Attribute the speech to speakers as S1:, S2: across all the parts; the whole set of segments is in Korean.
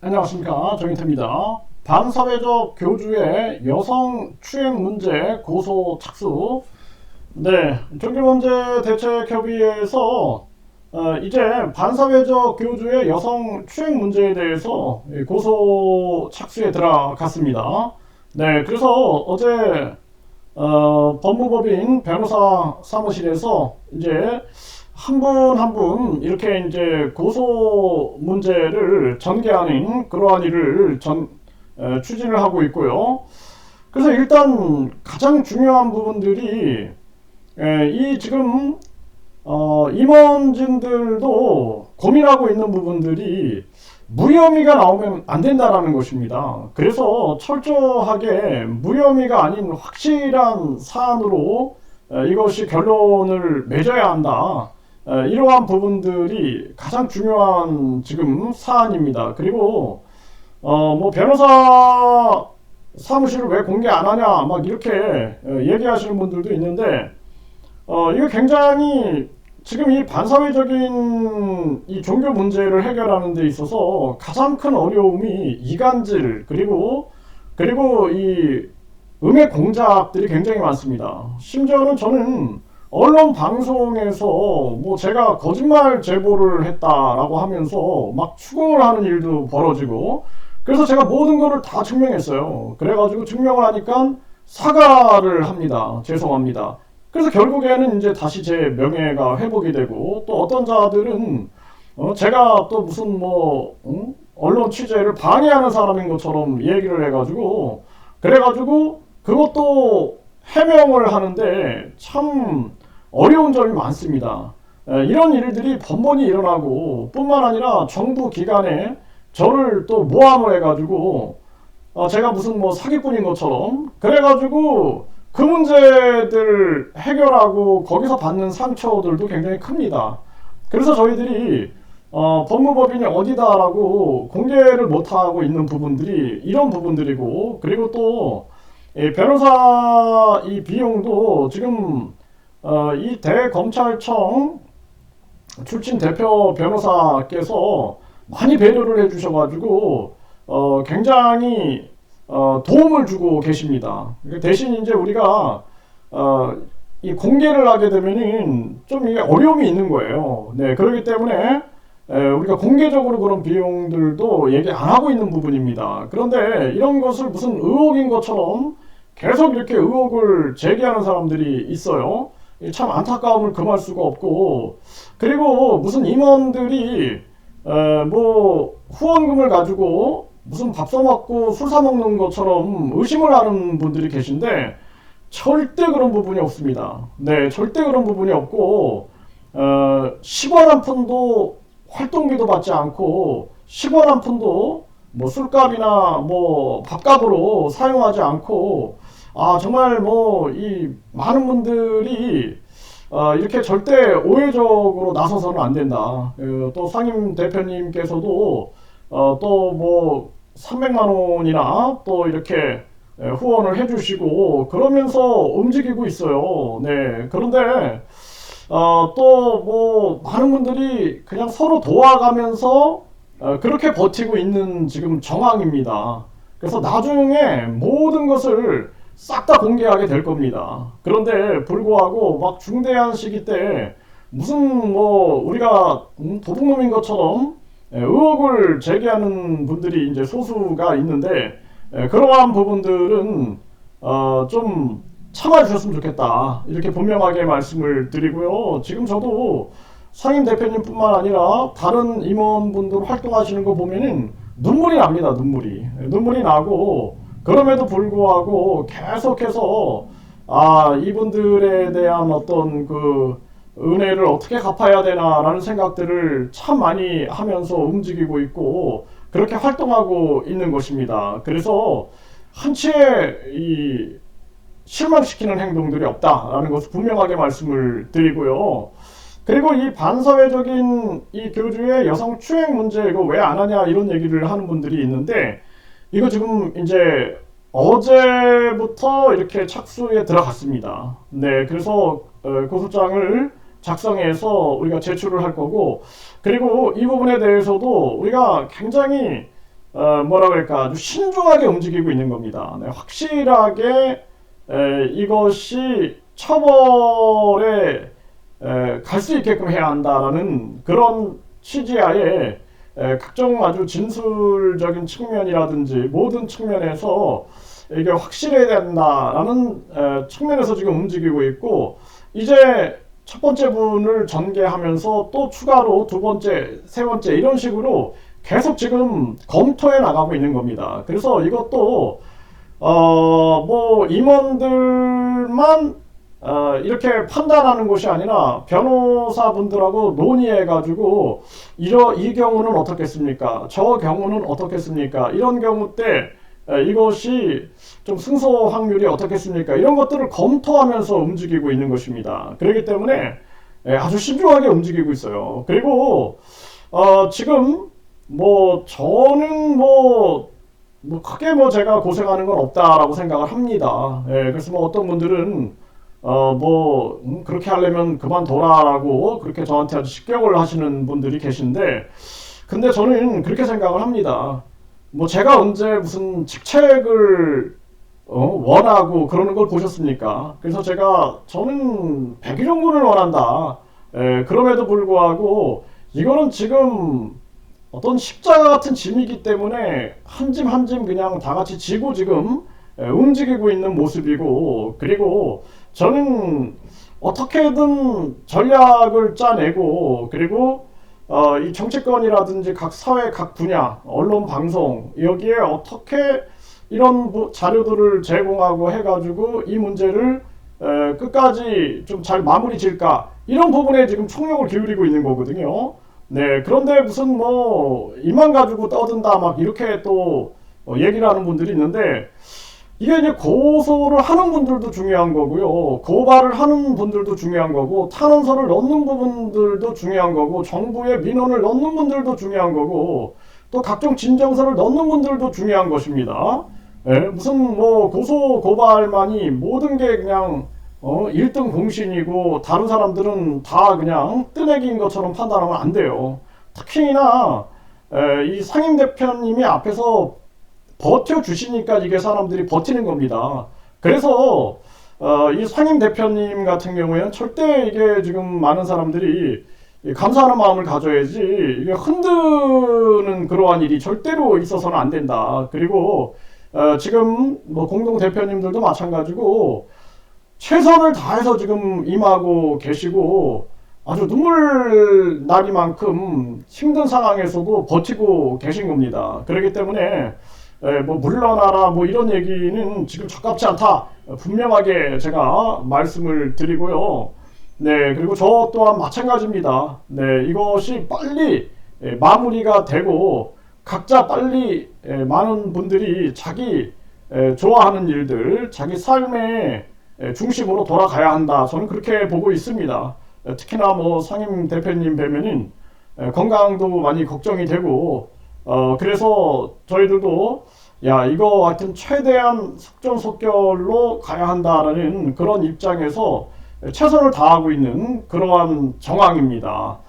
S1: 안녕하십니까 정인태입니다. 반사회적 교주의 여성 추행 문제 고소 착수 네, 종교문제대책협의회에서 어, 이제 반사회적 교주의 여성 추행 문제에 대해서 고소 착수에 들어갔습니다. 네, 그래서 어제 어, 법무법인 변호사 사무실에서 이제 한 분 한 분 이렇게 이제 고소 문제를 전개하는 그러한 일을 전 에, 추진을 하고 있고요. 그래서 일단 가장 중요한 부분들이 에, 이 지금 어, 임원진들도 고민하고 있는 부분들이 무혐의가 나오면 안 된다라는 것입니다. 그래서 철저하게 무혐의가 아닌 확실한 사안으로 에, 이것이 결론을 맺어야 한다. 에, 이러한 부분들이 가장 중요한 지금 사안입니다. 그리고 어, 뭐 변호사 사무실을 왜 공개 안 하냐 막 이렇게 에, 얘기하시는 분들도 있는데 어, 이거 굉장히 지금 이 반사회적인 이 종교 문제를 해결하는 데 있어서 가장 큰 어려움이 이간질 그리고 그리고 이 음의 공작들이 굉장히 많습니다. 심지어는 저는 언론 방송에서 뭐 제가 거짓말 제보를 했다라고 하면서 막 추궁을 하는 일도 벌어지고 그래서 제가 모든 거를 다 증명했어요. 그래가지고 증명을 하니까 사과를 합니다. 죄송합니다. 그래서 결국에는 이제 다시 제 명예가 회복이 되고 또 어떤 자들은 어 제가 또 무슨 뭐 응? 언론 취재를 방해하는 사람인 것처럼 얘기를 해가지고 그래가지고 그것도 해명을 하는데 참 어려운 점이 많습니다. 에, 이런 일들이 번번이 일어나고 뿐만 아니라 정부 기관에 저를 또 모함을 해가지고 어, 제가 무슨 뭐 사기꾼인 것처럼 그래가지고 그 문제들 해결하고 거기서 받는 상처들도 굉장히 큽니다. 그래서 저희들이 어, 법무법인이 어디다라고 공개를 못하고 있는 부분들이 이런 부분들이고 그리고 또 이 변호사 이 비용도 지금 어, 이 대검찰청 출신 대표 변호사께서 많이 배려를 해주셔가지고 어, 굉장히 어, 도움을 주고 계십니다. 대신 이제 우리가 어, 이 공개를 하게 되면은 좀 이게 어려움이 있는 거예요. 네, 그렇기 때문에 에, 우리가 공개적으로 그런 비용들도 얘기 안 하고 있는 부분입니다. 그런데 이런 것을 무슨 의혹인 것처럼 계속 이렇게 의혹을 제기하는 사람들이 있어요. 참 안타까움을 금할 수가 없고 그리고 무슨 임원들이 에, 뭐 후원금을 가지고 무슨 밥 써먹고 술 사먹는 것처럼 의심을 하는 분들이 계신데 절대 그런 부분이 없습니다. 네, 절대 그런 부분이 없고 어, 10원 한 푼도 활동비도 받지 않고 10원 한 푼도 뭐 술값이나 뭐 밥값으로 사용하지 않고 아 정말 뭐 이 많은 분들이 어, 이렇게 절대 오해적으로 나서서는 안 된다. 어, 또 상임 대표님께서도 어, 또뭐 300만 원이나 또 이렇게 예, 후원을 해주시고 그러면서 움직이고 있어요. 네. 그런데 어, 또 뭐 많은 분들이 그냥 서로 도와가면서 어, 그렇게 버티고 있는 지금 정황입니다. 그래서 나중에 모든 것을 싹 다 공개하게 될 겁니다. 그런데 불구하고 막 중대한 시기 때 무슨 뭐 우리가 음, 도둑놈인 것처럼 예, 의혹을 제기하는 분들이 이제 소수가 있는데 예, 그러한 부분들은 어, 좀 참아주셨으면 좋겠다 이렇게 분명하게 말씀을 드리고요. 지금 저도 상임 대표님뿐만 아니라 다른 임원분들 활동하시는 거 보면은 눈물이 납니다. 눈물이 예, 눈물이 나고 그럼에도 불구하고 계속해서 아 이분들에 대한 어떤 그 은혜를 어떻게 갚아야 되나라는 생각들을 참 많이 하면서 움직이고 있고 그렇게 활동하고 있는 것입니다. 그래서 한치의 이 실망시키는 행동들이 없다라는 것을 분명하게 말씀을 드리고요. 그리고 이 반사회적인 이 교주의 여성 추행 문제 이거 왜 안 하냐 이런 얘기를 하는 분들이 있는데 이거 지금 이제 어제부터 이렇게 착수에 들어갔습니다. 네, 그래서 어, 고소장을 작성해서 우리가 제출을 할 거고 그리고 이 부분에 대해서도 우리가 굉장히 어, 뭐라 그럴까 아주 신중하게 움직이고 있는 겁니다. 네, 확실하게 에, 이것이 처벌에 갈 수 있게끔 해야 한다라는 그런 취지하에 에, 각종 아주 진술적인 측면이라든지 모든 측면에서 이게 확실해야 된다라는 에, 측면에서 지금 움직이고 있고 이제 첫 번째 분을 전개하면서 또 추가로 두 번째, 세 번째 이런 식으로 계속 지금 검토해 나가고 있는 겁니다. 그래서 이것도 어 뭐 임원들만 어 이렇게 판단하는 것이 아니라 변호사분들하고 논의해 가지고 이러 이 경우는 어떻겠습니까? 저 경우는 어떻겠습니까? 이런 경우 때 에, 이것이 좀 승소 확률이 어떻겠습니까? 이런 것들을 검토하면서 움직이고 있는 것입니다. 그렇기 때문에 에, 아주 신중하게 움직이고 있어요. 그리고 어, 지금 뭐 저는 뭐, 뭐 크게 뭐 제가 고생하는 건 없다라고 생각을 합니다. 예, 그래서 뭐 어떤 분들은 어 뭐 음, 그렇게 하려면 그만둬라라고 그렇게 저한테 아주 직격을 하시는 분들이 계신데 근데 저는 그렇게 생각을 합니다. 뭐 제가 언제 무슨 직책을 어, 원하고 그러는 걸 보셨습니까? 그래서 제가 저는 백일용군을 원한다. 에, 그럼에도 불구하고 이거는 지금 어떤 십자가 같은 짐이기 때문에 한 짐 한 짐 그냥 다 같이 지고 지금 에, 움직이고 있는 모습이고 그리고 저는 어떻게든 전략을 짜내고 그리고 어, 이 정치권이라든지 각 사회 각 분야 언론 방송 여기에 어떻게 이런 자료들을 제공하고 해가지고 이 문제를 에, 끝까지 좀 잘 마무리 질까 이런 부분에 지금 총력을 기울이고 있는 거거든요. 네, 그런데 무슨 뭐 이만 가지고 떠든다 막 이렇게 또 어, 얘기를 하는 분들이 있는데 이게 이제 고소를 하는 분들도 중요한 거고요. 고발을 하는 분들도 중요한 거고, 탄원서를 넣는 부분들도 중요한 거고, 정부의 민원을 넣는 분들도 중요한 거고, 또 각종 진정서를 넣는 분들도 중요한 것입니다. 예, 무슨 뭐 고소 고발만이 모든 게 그냥 어, 1등 공신이고 다른 사람들은 다 그냥 뜨내기인 것처럼 판단하면 안 돼요. 특히나 에, 이 상임 대표님이 앞에서 버텨주시니까 이게 사람들이 버티는 겁니다. 그래서 어, 이 상임 대표님 같은 경우에는 절대 이게 지금 많은 사람들이 감사하는 마음을 가져야지 이게 흔드는 그러한 일이 절대로 있어서는 안 된다. 그리고 어, 지금 뭐 공동 대표님들도 마찬가지고 최선을 다해서 지금 임하고 계시고 아주 눈물 나리만큼 힘든 상황에서도 버티고 계신 겁니다. 그렇기 때문에 에, 뭐 물러나라 뭐 이런 얘기는 지금 적합치 않다 분명하게 제가 말씀을 드리고요. 네 그리고 저 또한 마찬가지입니다. 네 이것이 빨리 에, 마무리가 되고 각자 빨리 에, 많은 분들이 자기 에, 좋아하는 일들 자기 삶의 중심으로 돌아가야 한다. 저는 그렇게 보고 있습니다. 특히나 뭐 상임 대표님 뵈면은 건강도 많이 걱정이 되고 어 그래서 저희들도 야 이거 하여튼 최대한 속전속결로 가야 한다라는 그런 입장에서 최선을 다하고 있는 그러한 정황입니다.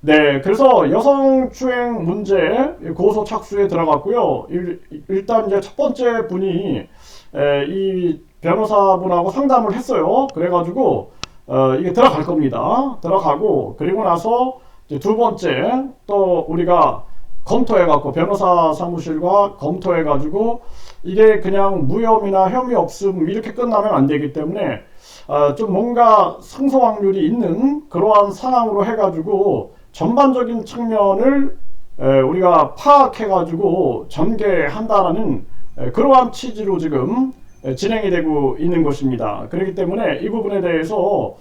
S1: 네, 그래서 여성추행 문제 고소 착수에 들어갔고요. 일, 단 이제 첫 번째 분이 에, 이 변호사분하고 상담을 했어요. 그래가지고 어, 이게 들어갈 겁니다. 들어가고 그리고 나서 두 번째 또 우리가 검토해갖고 변호사 사무실과 검토해가지고 이게 그냥 무혐의나 혐의 없음 이렇게 끝나면 안 되기 때문에 어, 좀 뭔가 상소 확률이 있는 그러한 상황으로 해가지고 전반적인 측면을 에, 우리가 파악해가지고 전개한다라는 에, 그러한 취지로 지금 예, 진행이 되고 있는 것입니다. 그렇기 때문에 이 부분에 대해서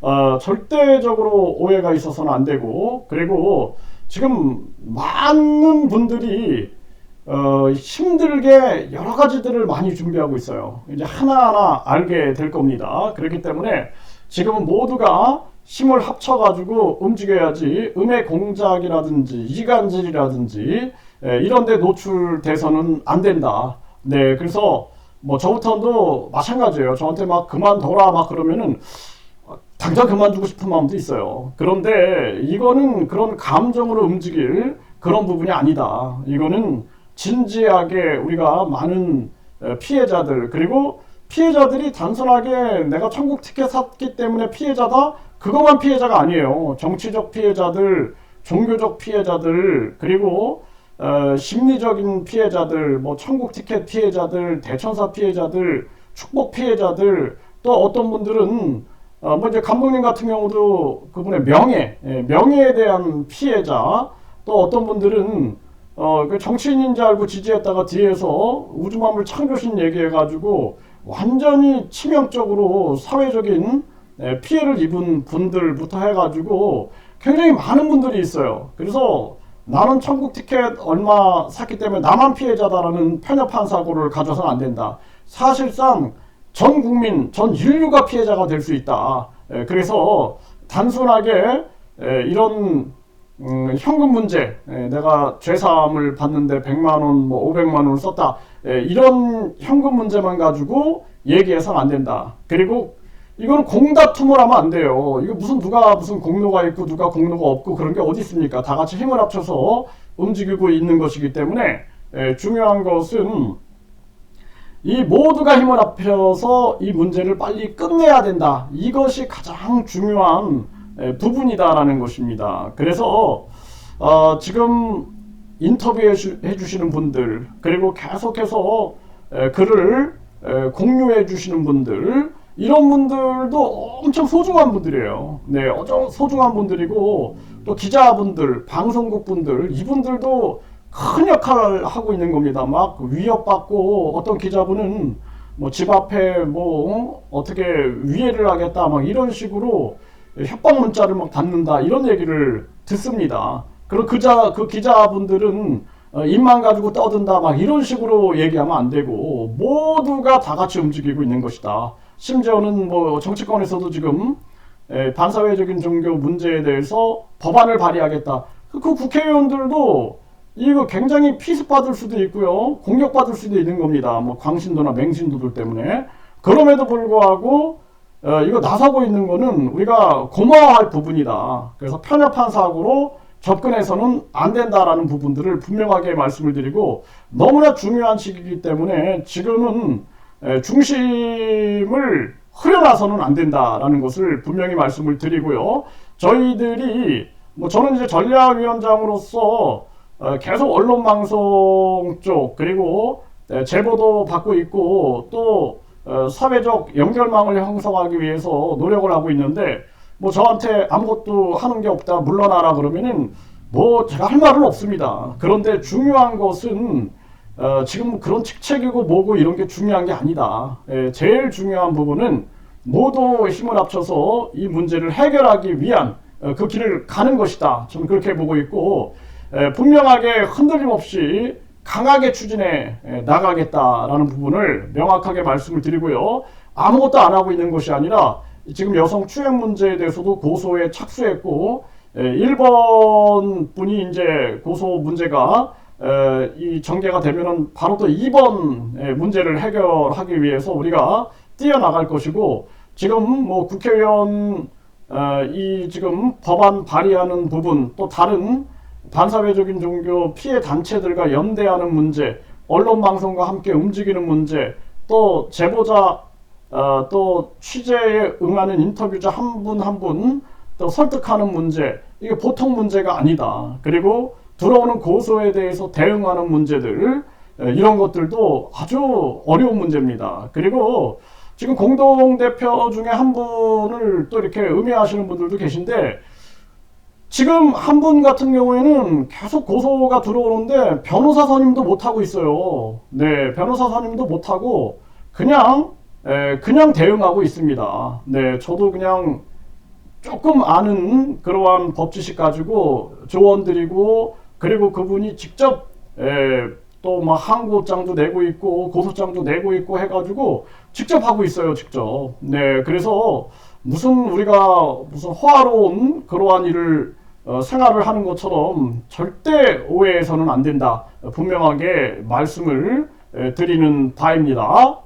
S1: 어, 절대적으로 오해가 있어서는 안 되고 그리고 지금 많은 분들이 어, 힘들게 여러 가지들을 많이 준비하고 있어요. 이제 하나하나 알게 될 겁니다. 그렇기 때문에 지금은 모두가 힘을 합쳐가지고 움직여야지 음의 공작이라든지 이간질이라든지 에, 이런 데 노출돼서는 안 된다. 네, 그래서 뭐 저부터도 마찬가지예요. 저한테 막 그만둬라 막 그러면은 당장 그만두고 싶은 마음도 있어요. 그런데 이거는 그런 감정으로 움직일 그런 부분이 아니다. 이거는 진지하게 우리가 많은 에, 피해자들 그리고 피해자들이 단순하게 내가 천국 티켓 샀기 때문에 피해자다 그것만 피해자가 아니에요. 정치적 피해자들, 종교적 피해자들 그리고 어, 심리적인 피해자들, 뭐 천국 티켓 피해자들, 대천사 피해자들, 축복 피해자들 또 어떤 분들은 어, 뭐 이제 감독님 같은 경우도 그분의 명예, 예, 명예에 대한 피해자, 또 어떤 분들은 어, 그 정치인인 줄 알고 지지했다가 뒤에서 우주만물 창조신 얘기해가지고 완전히 치명적으로 사회적인 예, 피해를 입은 분들부터 해가지고 굉장히 많은 분들이 있어요. 그래서 나는 천국 티켓 얼마 샀기 때문에 나만 피해자다라는 편협한 사고를 가져서는 안 된다. 사실상 전 국민, 전 인류가 피해자가 될 수 있다. 에, 그래서 단순하게 에, 이런 음, 현금 문제, 에, 내가 죄사함을 받는데 100만 원, 뭐 500만 원을 썼다. 에, 이런 현금 문제만 가지고 얘기해서는 안 된다. 그리고 이거는 공다툼을 하면 안 돼요. 이거 무슨 누가 무슨 공로가 있고 누가 공로가 없고 그런 게 어디 있습니까? 다 같이 힘을 합쳐서 움직이고 있는 것이기 때문에 에, 중요한 것은 이 모두가 힘을 합쳐서 이 문제를 빨리 끝내야 된다. 이것이 가장 중요한 에, 부분이다라는 것입니다. 그래서 어, 지금 인터뷰해 주, 해주시는 분들 그리고 계속해서 에, 글을 에, 공유해 주시는 분들 이런 분들도 엄청 소중한 분들이에요. 네, 소중한 분들이고 또 기자분들, 방송국 분들 이분들도 큰 역할을 하고 있는 겁니다. 막 위협받고 어떤 기자분은 뭐 집 앞에 뭐 어떻게 위해를 하겠다 막 이런 식으로 협박 문자를 막 받는다 이런 얘기를 듣습니다. 그리고 그자 그 기자분들은 어, 입만 가지고 떠든다 막 이런 식으로 얘기하면 안 되고 모두가 다 같이 움직이고 있는 것이다. 심지어는 뭐 정치권에서도 지금 에, 반사회적인 종교 문제에 대해서 법안을 발의하겠다. 그, 그 국회의원들도 이거 굉장히 피습받을 수도 있고요. 공격받을 수도 있는 겁니다. 뭐 광신도나 맹신도들 때문에. 그럼에도 불구하고 어, 이거 나서고 있는 거는 우리가 고마워할 부분이다. 그래서 편협한 사고로 접근해서는 안 된다라는 부분들을 분명하게 말씀을 드리고 너무나 중요한 시기이기 때문에 지금은 에, 중심을 흐려놔서는 안 된다라는 것을 분명히 말씀을 드리고요. 저희들이 뭐 저는 이제 전략위원장으로서 어, 계속 언론 방송 쪽 그리고 에, 제보도 받고 있고 또 어, 사회적 연결망을 형성하기 위해서 노력을 하고 있는데 뭐 저한테 아무것도 하는 게 없다 물러나라 그러면은 뭐 제가 할 말은 없습니다. 그런데 중요한 것은 어, 지금 그런 직책이고 뭐고 이런 게 중요한 게 아니다. 예, 제일 중요한 부분은 모두 힘을 합쳐서 이 문제를 해결하기 위한 어, 그 길을 가는 것이다. 저는 그렇게 보고 있고 에, 분명하게 흔들림 없이 강하게 추진해 에, 나가겠다라는 부분을 명확하게 말씀을 드리고요. 아무것도 안 하고 있는 것이 아니라 지금 여성 추행 문제에 대해서도 고소에 착수했고 에, 1번 분이 이제 고소 문제가 에, 이 전개가 되면은 바로 또 2번 에, 문제를 해결하기 위해서 우리가 뛰어나갈 것이고 지금 뭐 국회의원 어, 이 지금 법안 발의하는 부분 또 다른 반사회적인 종교 피해 단체들과 연대하는 문제, 언론 방송과 함께 움직이는 문제, 또 제보자 어, 또 취재에 응하는 인터뷰자 한 분 한 분 또 설득하는 문제 이게 보통 문제가 아니다. 그리고 들어오는 고소에 대해서 대응하는 문제들 에, 이런 것들도 아주 어려운 문제입니다. 그리고 지금 공동 대표 중에 한 분을 또 이렇게 의미하시는 분들도 계신데 지금 한 분 같은 경우에는 계속 고소가 들어오는데 변호사 선임도 못 하고 있어요. 네, 변호사 선임도 못 하고 그냥 에, 그냥 대응하고 있습니다. 네, 저도 그냥 조금 아는 그러한 법 지식 가지고 조언 드리고 그리고 그분이 직접 또 막 항고장도 내고 있고 고소장도 내고 있고 해가지고 직접 하고 있어요, 직접. 네, 그래서 무슨 우리가 무슨 호화로운 그러한 일을 어, 생활을 하는 것처럼 절대 오해해서는 안 된다. 분명하게 말씀을 에, 드리는 바입니다.